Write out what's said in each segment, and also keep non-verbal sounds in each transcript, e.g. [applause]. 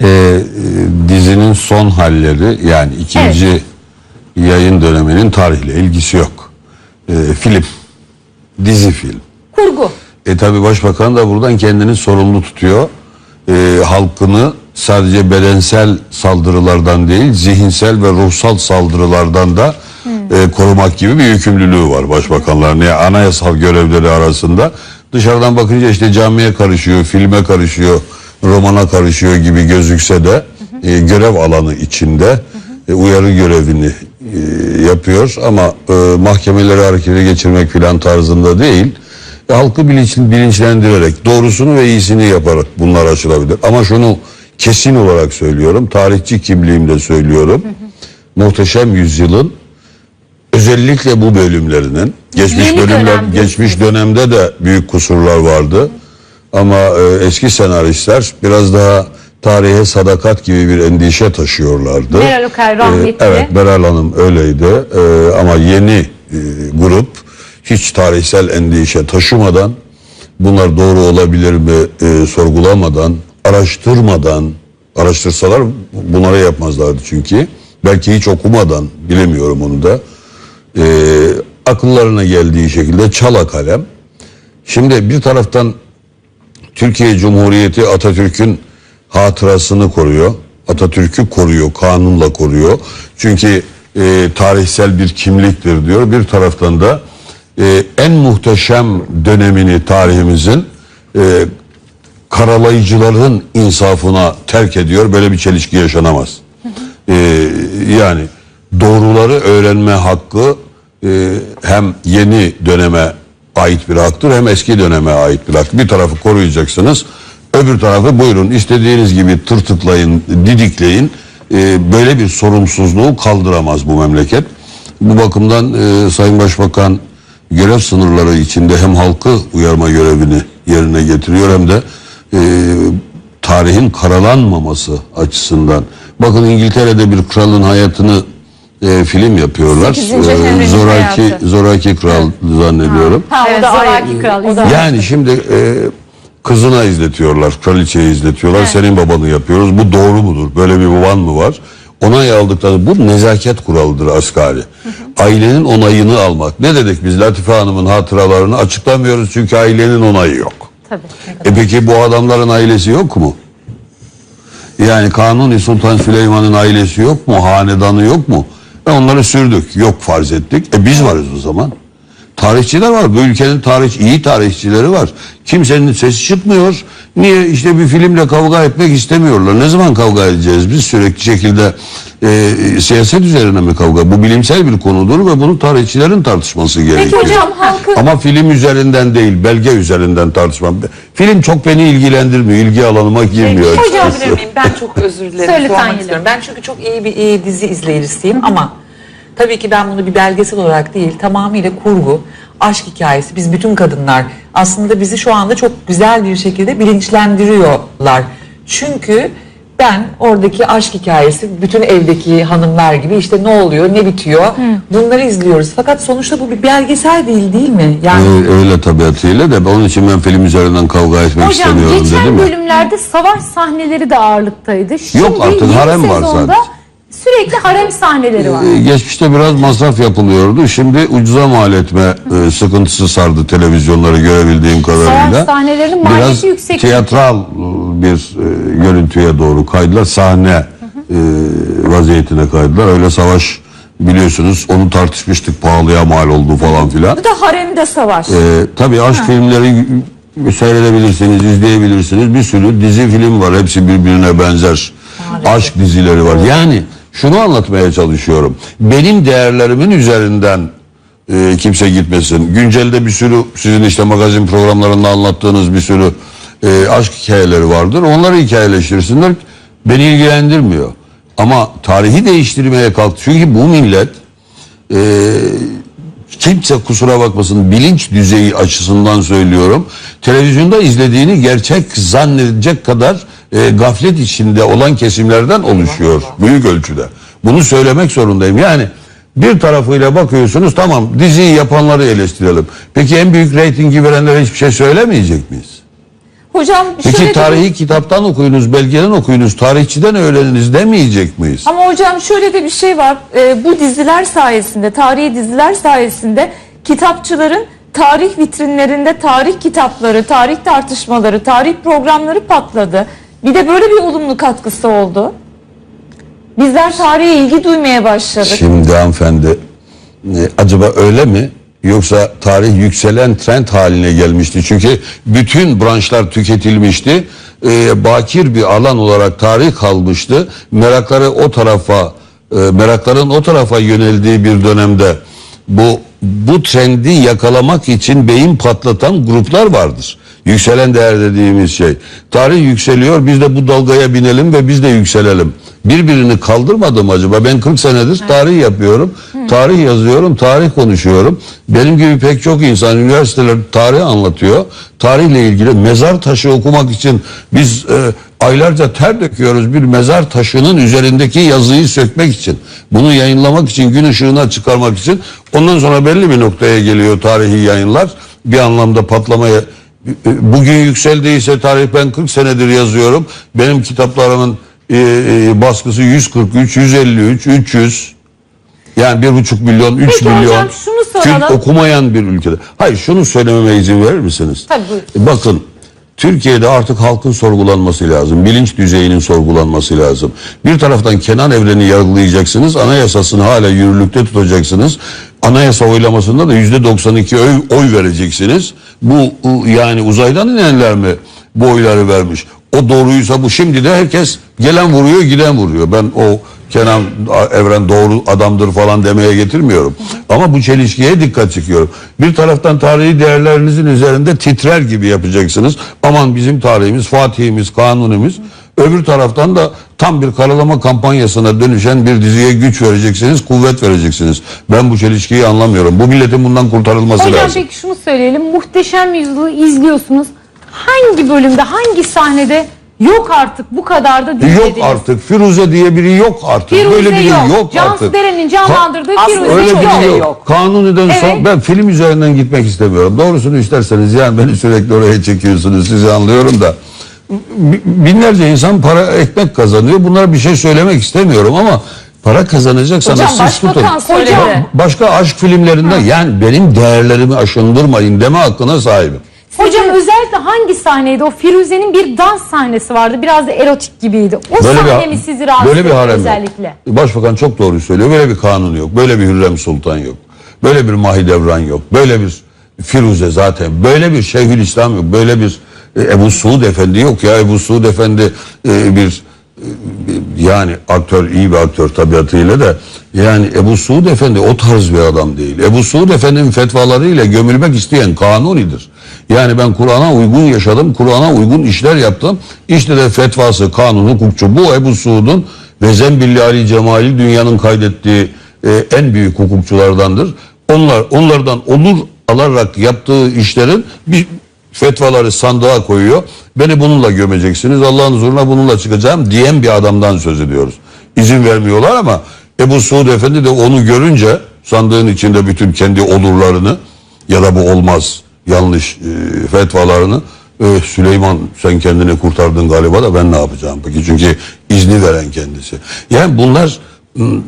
Ee, e, dizinin son halleri yani ikinci yayın döneminin tarihle ilgisi yok. Ee, film, dizi film. Kurgu. E tabi başbakan da buradan kendini sorumlu tutuyor. E, halkını sadece bedensel saldırılardan değil zihinsel ve ruhsal saldırılardan da e, korumak gibi bir yükümlülüğü var başbakanların. Yani anayasal görevleri arasında. Dışarıdan bakınca işte camiye karışıyor, filme karışıyor, romana karışıyor gibi gözükse de e, görev alanı içinde e, uyarı görevini e, yapıyor. Ama e, mahkemeleri harekete geçirmek filan tarzında değil. E, halkı bilinç, bilinçlendirerek doğrusunu ve iyisini yaparak bunlar aşılabilir. Ama şunu kesin olarak söylüyorum, tarihçi kimliğimle söylüyorum. Muhteşem Yüzyılın özellikle bu bölümlerinin geçmiş Yeni bölümler dönem geçmiş dönemde de büyük kusurlar vardı. Ama e, eski senaristler biraz daha tarihe sadakat gibi bir endişe taşıyorlardı. Meral Okay rahmetli. Ee, evet Meral Hanım öyleydi Ee, ama yeni e, grup hiç tarihsel endişe taşımadan bunlar doğru olabilir mi e, sorgulamadan araştırmadan araştırsalar bunları yapmazlardı çünkü belki hiç okumadan bilemiyorum onu da e, akıllarına geldiği şekilde çala kalem şimdi bir taraftan Türkiye Cumhuriyeti Atatürk'ün hatırasını koruyor. Atatürk'ü koruyor, kanunla koruyor. Çünkü e, tarihsel bir kimliktir diyor. Bir taraftan da e, en muhteşem dönemini tarihimizin e, karalayıcıların insafına terk ediyor. Böyle bir çelişki yaşanamaz. E, yani doğruları öğrenme hakkı e, hem yeni döneme ait bir haktır hem eski döneme ait bir hak. Bir tarafı koruyacaksınız. Öbür tarafı buyurun istediğiniz gibi tırtıklayın, didikleyin. E, böyle bir sorumsuzluğu kaldıramaz bu memleket. Bu bakımdan e, Sayın Başbakan görev sınırları içinde hem halkı uyarma görevini yerine getiriyor hem de e, tarihin karalanmaması açısından. Bakın İngiltere'de bir kralın hayatını e, film yapıyorlar. Sekizinci E, Henry'nin zoraki hayatı. zoraki kral zannediyorum. Ha, Evet, o da Zoraki ayrı. Kral, O da Yani şimdi e, kızına izletiyorlar, kraliçeye izletiyorlar. Senin babanı yapıyoruz. Bu doğru mudur? Böyle bir baban mı var? Onay aldıkları bu nezaket kuralıdır asgari. Ailenin onayını almak. Ne dedik biz Latife Hanım'ın hatıralarını açıklamıyoruz çünkü ailenin onayı yok. Tabii. E peki bu adamların ailesi yok mu? Yani Kanuni Sultan Süleyman'ın ailesi yok mu? Hanedanı yok mu? E onları sürdük. Yok farz ettik. E biz varız o zaman. Tarihçiler var. Bu ülkenin tarih iyi tarihçileri var. Kimsenin sesi çıkmıyor. Niye? işte bir filmle kavga etmek istemiyorlar. Ne zaman kavga edeceğiz? Biz sürekli şekilde e, siyaset üzerine mi kavga? Bu bilimsel bir konudur ve bunu tarihçilerin tartışması gerekiyor. hocam halkı- Ama film üzerinden değil, belge üzerinden tartışmam. Film çok beni ilgilendirmiyor. ilgi alanıma girmiyor. Hocam bilir miyim? Ben çok özür dilerim. Söyle. Ben çünkü çok iyi bir iyi dizi izleyicisiyim ama tabii ki ben bunu bir belgesel olarak değil tamamıyla kurgu, aşk hikayesi. Biz bütün kadınlar aslında bizi şu anda çok güzel bir şekilde bilinçlendiriyorlar. Çünkü ben oradaki aşk hikayesi bütün evdeki hanımlar gibi işte ne oluyor ne bitiyor bunları izliyoruz. Fakat sonuçta bu bir belgesel değil değil mi? Yani Ee, öyle tabiatıyla da onun için ben film üzerinden kavga etmek Hocam istemiyorum geçen dedim ya. bölümlerde savaş sahneleri de ağırlıktaydı. Şimdi artık yeni harem var sezonda sadece. Sürekli harem sahneleri var. Ee, Geçmişte biraz masraf yapılıyordu. Şimdi ucuza mal etme e, sıkıntısı sardı televizyonları görebildiğim kadarıyla. Savaş sahnelerinin maliyeti Biraz yüksek. tiyatral e, bir e, görüntüye doğru kaydılar. Sahne e, vaziyetine kaydılar. Öyle savaş biliyorsunuz onu tartışmıştık pahalıya mal oldu falan filan. Bu da haremde savaş. Ee, tabii aşk filmleri seyredebilirsiniz, izleyebilirsiniz. Bir sürü dizi film var. Hepsi birbirine benzer. Aşk dizileri var. Yani şunu anlatmaya çalışıyorum. Benim değerlerimin üzerinden e, kimse gitmesin. Güncelde bir sürü sizin işte magazin programlarında anlattığınız bir sürü e, aşk hikayeleri vardır. Onları hikayeleştirsinler. Beni ilgilendirmiyor. Ama tarihi değiştirmeye kalk. Çünkü bu millet e, kimse kusura bakmasın bilinç düzeyi açısından söylüyorum. Televizyonda izlediğini gerçek zannedecek kadar e, gaflet içinde olan kesimlerden oluşuyor büyük ölçüde. Bunu söylemek zorundayım. Yani bir tarafıyla bakıyorsunuz tamam diziyi yapanları eleştirelim. Peki en büyük reytingi verenlere hiçbir şey söylemeyecek miyiz? Hocam şöyle Peki de- tarihi kitaptan okuyunuz, belgeden okuyunuz, tarihçiden öğreniniz demeyecek miyiz? Ama hocam şöyle de bir şey var. Ee, bu diziler sayesinde, tarihi diziler sayesinde kitapçıların tarih vitrinlerinde tarih kitapları, tarih tartışmaları, tarih programları patladı. Bir de böyle bir olumlu katkısı oldu. Bizler tarihe ilgi duymaya başladık. Şimdi hanımefendi e, acaba öyle mi? Yoksa tarih yükselen trend haline gelmişti. Çünkü bütün branşlar tüketilmişti. E, bakir bir alan olarak tarih kalmıştı. Merakları o tarafa, e, merakların o tarafa yöneldiği bir dönemde bu bu trendi yakalamak için beyin patlatan gruplar vardır. Yükselen değer dediğimiz şey. Tarih yükseliyor biz de bu dalgaya binelim ve biz de yükselelim. Birbirini kaldırmadı mı acaba? Ben 40 senedir tarih yapıyorum. Tarih yazıyorum, tarih konuşuyorum. Benim gibi pek çok insan üniversiteler tarih anlatıyor. Tarihle ilgili mezar taşı okumak için biz e, aylarca ter döküyoruz bir mezar taşının üzerindeki yazıyı sökmek için. Bunu yayınlamak için, gün ışığına çıkarmak için. Ondan sonra belli bir noktaya geliyor tarihi yayınlar. Bir anlamda patlamaya bugün yükseldiyse tarih ben 40 senedir yazıyorum. Benim kitaplarımın e, e, baskısı 143, 153, 300 yani bir buçuk milyon, 3 Peki milyon. hocam şunu soralım. Türk okumayan bir ülkede. Hayır şunu söylememe izin verir misiniz? Tabii, buyurun. Bakın Türkiye'de artık halkın sorgulanması lazım. Bilinç düzeyinin sorgulanması lazım. Bir taraftan Kenan Evren'i yargılayacaksınız. Anayasasını hala yürürlükte tutacaksınız. Anayasa oylamasında da yüzde 92 oy, oy vereceksiniz. Bu u- yani uzaydan inenler mi bu oyları vermiş? O doğruysa bu şimdi de herkes gelen vuruyor giden vuruyor. Ben o Kenan Evren doğru adamdır falan demeye getirmiyorum. Ama bu çelişkiye dikkat çekiyorum. Bir taraftan tarihi değerlerinizin üzerinde titrer gibi yapacaksınız. Aman bizim tarihimiz, Fatih'imiz, Kanunimiz. Öbür taraftan da tam bir karalama kampanyasına dönüşen bir diziye güç vereceksiniz, kuvvet vereceksiniz. Ben bu çelişkiyi anlamıyorum. Bu milletin bundan kurtarılması Hocam lazım. peki şunu söyleyelim. Muhteşem Yüzyıl'ı izliyorsunuz. Hangi bölümde, hangi sahnede yok artık bu kadar da Yok dinlediniz? artık. Firuze diye biri yok artık. Firuze Böyle biri yok. yok, Cansu artık. Deren'in canlandırdığı Ka- Firuze Öyle yok. biri yok. yok. Kanuni'den Evet. sonra ben film üzerinden gitmek istemiyorum. Doğrusunu isterseniz yani beni sürekli oraya çekiyorsunuz. Sizi anlıyorum da. Bi- Binlerce insan para ekmek kazanıyor. Bunlara bir şey söylemek istemiyorum ama para kazanacaksanız Hocam siz tutun. Ba- Başka aşk filmlerinde yani benim değerlerimi aşındırmayın deme hakkına sahibim. Hocam özellikle hangi sahneydi? O Firuze'nin bir dans sahnesi vardı. Biraz da erotik gibiydi. O sahne mi sizi rahatsız böyle bir etti harem özellikle? yok. Başbakan çok doğru söylüyor. Böyle bir kanun yok. Böyle bir Hürrem Sultan yok. Böyle bir Mahidevran yok. Böyle bir Firuze zaten. Böyle bir Şeyhülislam yok. Böyle bir e, Ebu Suud Efendi yok ya. Ebu Suud Efendi e, bir yani aktör iyi bir aktör tabiatıyla da yani Ebu Suud Efendi o tarz bir adam değil. Ebu Suud Efendi'nin fetvalarıyla gömülmek isteyen kanunidir. Yani ben Kur'an'a uygun yaşadım, Kur'an'a uygun işler yaptım. İşte de fetvası, kanunu, hukukçu. Bu Ebu Suud'un ve Zembilli Ali Cemali dünyanın kaydettiği e, en büyük hukukçulardandır. Onlar onlardan olur alarak yaptığı işlerin bir fetvaları sandığa koyuyor. Beni bununla gömeceksiniz. Allah'ın huzuruna bununla çıkacağım diyen bir adamdan söz ediyoruz. İzin vermiyorlar ama Ebu Suud Efendi de onu görünce sandığın içinde bütün kendi olurlarını ya da bu olmaz yanlış e, fetvalarını e, Süleyman sen kendini kurtardın galiba da ben ne yapacağım peki çünkü izni veren kendisi. Yani bunlar m,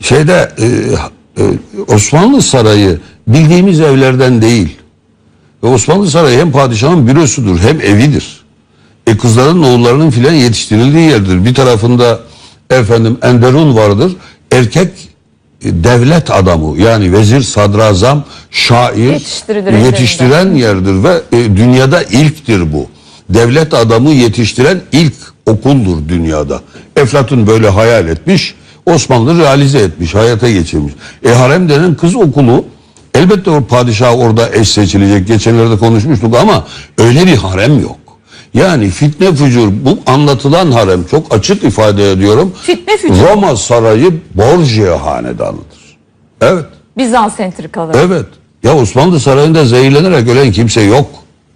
şeyde e, e, Osmanlı Sarayı bildiğimiz evlerden değil. Ve Osmanlı Sarayı hem padişahın bürosudur hem evidir. E kızların oğullarının filan yetiştirildiği yerdir. Bir tarafında efendim Enderun vardır. Erkek e, devlet adamı yani vezir, sadrazam, şair yetiştiren yerdir ve e, dünyada ilktir bu. Devlet adamı yetiştiren ilk okuldur dünyada. Eflatun böyle hayal etmiş. Osmanlı realize etmiş, hayata geçirmiş. E harem denen kız okulu elbette o padişah orada eş seçilecek. Geçenlerde konuşmuştuk ama öyle bir harem yok. Yani fitne fücur bu anlatılan harem çok açık ifade ediyorum. Fitne fücur. Roma sarayı Borgia hanedanıdır. Evet. Bizans entrikaları. Evet. Ya Osmanlı Sarayı'nda zehirlenerek ölen kimse yok.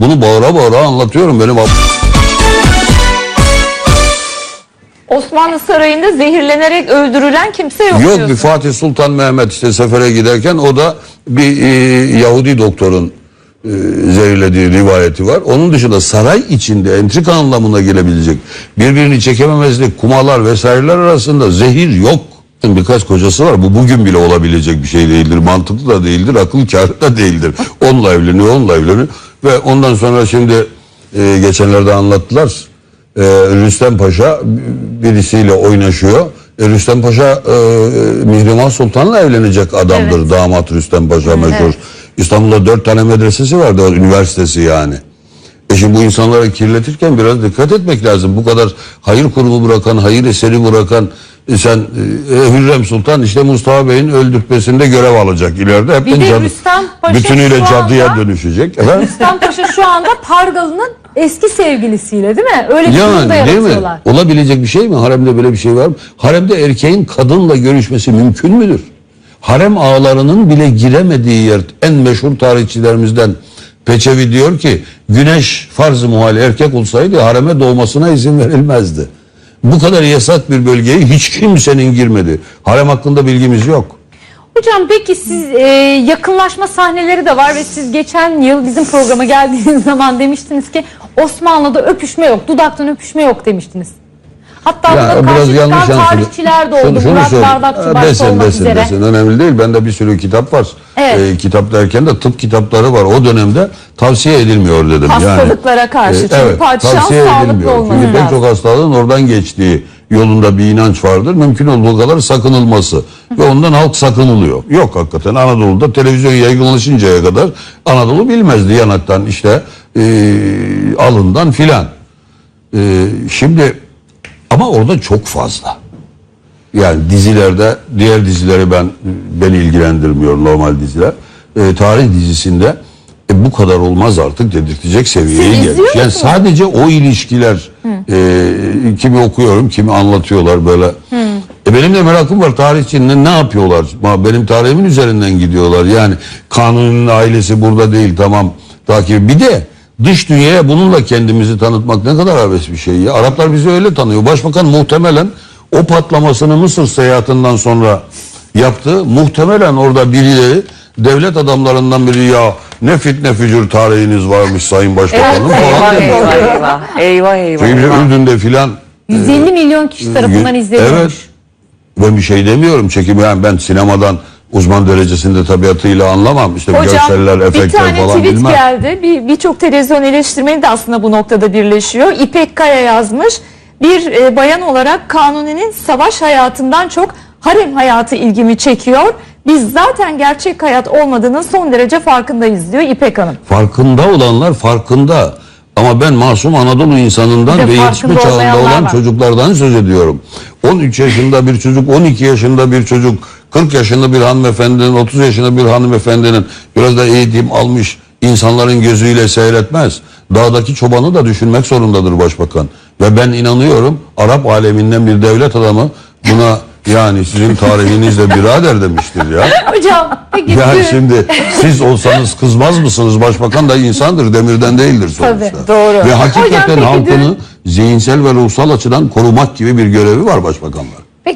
Bunu bağıra bağıra anlatıyorum benim. ab- Osmanlı Sarayı'nda zehirlenerek öldürülen kimse yok, Yok bir. Fatih Sultan Mehmet işte sefere giderken o da bir e, Yahudi doktorun zehirlediği rivayeti var. Onun dışında saray içinde entrika anlamına gelebilecek birbirini çekememezlik, kumalar vesaireler arasında zehir yok. Birkaç kocası var. Bu bugün bile olabilecek bir şey değildir. Mantıklı da değildir. Akıl kârı da değildir. Onunla evleniyor, onunla evleniyor. Ve ondan sonra şimdi e, geçenlerde anlattılar. E, Rüstem Paşa birisiyle oynaşıyor. E, Rüstem Paşa e, Mihrimah Sultan'la evlenecek adamdır. Damat Rüstem Paşa meşhur. İstanbul'da dört tane medresesi vardı. Üniversitesi yani. E şimdi bu insanları kirletirken biraz dikkat etmek lazım. Bu kadar hayır kurumu bırakan, hayır eseri bırakan e, sen e, Hürrem Sultan işte Mustafa Bey'in öldürtmesinde görev alacak ileride. Hep Bir de Rüstem Paşa bütünüyle şu cadıya dönüşecek. Efendim? Rüstem Paşa şu anda Pargalı'nın eski sevgilisiyle değil mi? Öyle bir durum da Yani değil mi? yaratıyorlar. Olabilecek bir şey mi? Haremde böyle bir şey var mı? Haremde erkeğin kadınla görüşmesi mümkün müdür? Harem ağalarının bile giremediği yer en meşhur tarihçilerimizden Peçevi diyor ki güneş farz-ı muhal erkek olsaydı hareme doğmasına izin verilmezdi. Bu kadar yasak bir bölgeye hiç kimsenin girmedi. Harem hakkında bilgimiz yok. Hocam peki siz e, yakınlaşma sahneleri de var ve siz geçen yıl bizim programa geldiğiniz [laughs] zaman demiştiniz ki Osmanlı'da öpüşme yok, dudaktan öpüşme yok demiştiniz. Hatta Ya buna biraz karşı yanlış çıkan tarihçiler de oldu. Şunu- şunu Murat söyle. Bardakçı başta desin, olmak desin, üzere. desin. Önemli değil. Bende bir sürü kitap var. Evet. Ee, kitap derken de tıp kitapları var. O dönemde tavsiye edilmiyor dedim. Hastalıklara yani, karşı. Çünkü evet, tavsiye sağlıklı Çünkü pek çok hastalığın oradan geçtiği yolunda bir inanç vardır. Mümkün olduğu kadar sakınılması. Ve ondan halk sakınılıyor. Yok hakikaten Anadolu'da televizyon yaygınlaşıncaya kadar Anadolu bilmezdi yanaktan işte e, alından filan. E, şimdi ama orada çok fazla. Yani dizilerde diğer dizileri ben beni ilgilendirmiyor normal diziler. E, tarih dizisinde e, bu kadar olmaz artık dedirtecek seviyeye Siz gelmiş. Yani musunuz? sadece o ilişkiler e, kimi okuyorum kimi anlatıyorlar böyle. E, benim de merakım var tarihçinin ne, ne yapıyorlar? Benim tarihimin üzerinden gidiyorlar. Yani kanunun ailesi burada değil tamam takip. Bir de dış dünyaya bununla kendimizi tanıtmak ne kadar abes bir şey ya. Araplar bizi öyle tanıyor. Başbakan muhtemelen o patlamasını Mısır seyahatinden sonra yaptı. Muhtemelen orada birileri devlet adamlarından biri ya ne fitne fücur tarihiniz varmış sayın başbakanım falan Eyvah eyvah eyvah. Eyvah eyvah. Çünkü eyvah. Ürdün'de filan 150 milyon kişi tarafından izleniyormuş. Evet. Ben bir şey demiyorum. Çekim yani ben sinemadan uzman derecesinde tabiatıyla anlamam. İşte görseller, Hocam bir efektler tane falan tweet bilmem. geldi. Bir birçok televizyon eleştirmeni de aslında bu noktada birleşiyor. İpek Kaya yazmış. Bir e, bayan olarak Kanuni'nin savaş hayatından çok harem hayatı ilgimi çekiyor. Biz zaten gerçek hayat olmadığının son derece farkındayız diyor İpek Hanım. Farkında olanlar farkında. Ama ben masum Anadolu insanından Bir ve yetişme çağında olan var. çocuklardan söz ediyorum. 13 yaşında bir çocuk, 12 yaşında bir çocuk, 40 yaşında bir hanımefendinin, 30 yaşında bir hanımefendinin biraz da eğitim almış insanların gözüyle seyretmez. Dağdaki çobanı da düşünmek zorundadır başbakan. Ve ben inanıyorum Arap aleminden bir devlet adamı buna yani sizin tarihinizle birader demiştir ya. [laughs] Hocam peki Yani şimdi siz olsanız kızmaz mısınız? Başbakan da insandır, demirden değildir sonuçta. Tabii, doğru. Ve hakikaten Hocam peki halkını zihinsel ve ruhsal açıdan korumak gibi bir görevi var başbakanlar.